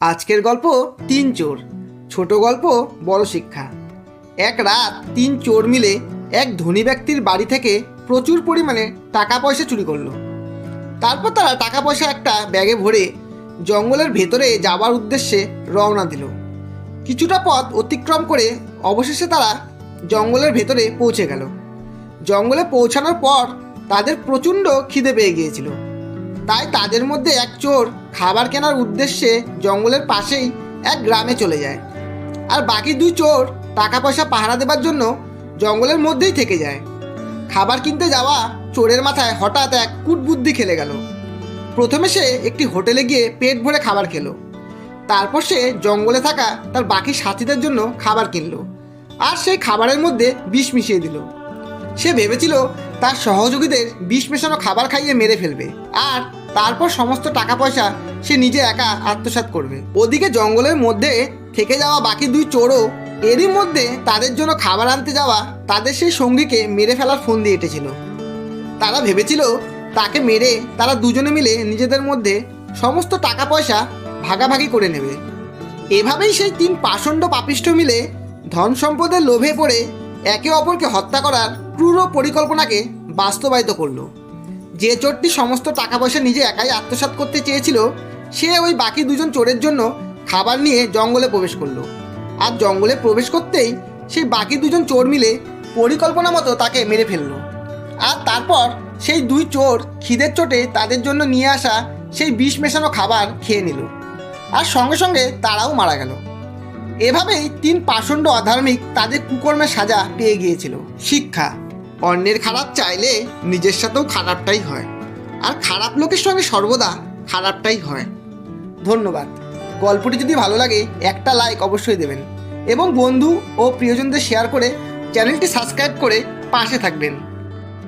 আজকের গল্প তিন চোর, ছোট গল্প বড় শিক্ষা। এক রাত তিন চোর মিলে এক ধনী ব্যক্তির বাড়ি থেকে প্রচুর পরিমাণে টাকা পয়সা চুরি করল। তারপর তারা টাকা পয়সা একটা ব্যাগে ভরে জঙ্গলের ভেতরে যাওয়ার উদ্দেশ্যে রওনা দিল। কিছুটা পথ অতিক্রম করে অবশেষে তারা জঙ্গলের ভেতরে পৌঁছে গেল। জঙ্গলে পৌঁছানোর পর তাদের প্রচণ্ড খিদে পেয়ে গিয়েছিল। তাই তাদের মধ্যে এক চোর খাবার কেনার উদ্দেশ্যে জঙ্গলের পাশেই এক গ্রামে চলে যায়। আর বাকি দুই চোর টাকা পয়সা পাহারা দেবার জন্য জঙ্গলের মধ্যেই থেকে যায়। খাবার কিনতে যাওয়া চোরের মাথায় হঠাৎ এক কুটবুদ্ধি খেলে গেল। প্রথমে সে একটি হোটেলে গিয়ে পেট ভরে খাবার খেলো। তারপর সে জঙ্গলে থাকা তার বাকি সাথীদের জন্য খাবার কিনলো। আর সেই খাবারের মধ্যে বিষ মিশিয়ে দিল। সে ভেবেছিল তার সহযোগীদের বিষ মেশানো খাবার খাইয়ে মেরে ফেলবে। আর তারপর সমস্ত টাকা পয়সা সে নিজে একা আত্মসাৎ করবে। ওদিকে জঙ্গলের মধ্যে থেকে যাওয়া বাকি দুই চোরও এরই মধ্যে তাদের জন্য খাবার আনতে যাওয়া তাদের সেই সঙ্গীকে মেরে ফেলার ফোন দিয়ে এঁটেছিল। তারা ভেবেছিল তাকে মেরে তারা দুজনে মিলে নিজেদের মধ্যে সমস্ত টাকা পয়সা ভাগাভাগি করে নেবে। এভাবেই সেই তিন পাষণ্ড পাপিষ্ট মিলে ধন সম্পদের লোভে পড়ে একে অপরকে হত্যা করার ক্রূর পরিকল্পনাকে বাস্তবায়িত করল। যে চোরটি সমস্ত টাকা পয়সা নিজে একাই আত্মসাৎ করতে চেয়েছিল, সে ওই বাকি দুজন চোরের জন্য খাবার নিয়ে জঙ্গলে প্রবেশ করল। আর জঙ্গলে প্রবেশ করতেই সেই বাকি দুজন চোর মিলে পরিকল্পনা মতো তাকে মেরে ফেলল। আর তারপর সেই দুই চোর খিদের চোটে তাদের জন্য নিয়ে আসা সেই বিষ মেশানো খাবার খেয়ে নিল। আর সঙ্গে সঙ্গে তারাও মারা গেল। এভাবেই তিন পাষণ্ড অধার্মিক তাদের কুকর্মের সাজা পেয়ে গিয়েছিল। শিক্ষা। অন্যের খারাপ চাইলে নিজের সাথেও খারাপটাই হয়। আর খারাপ লোকের সঙ্গে সর্বদা খারাপটাই হয়। ধন্যবাদ। গল্পটি যদি ভালো লাগে, একটা লাইক অবশ্যই দেবেন। এবং বন্ধু ও প্রিয়জনদের শেয়ার করে চ্যানেলটি সাবস্ক্রাইব করে পাশে থাকবেন।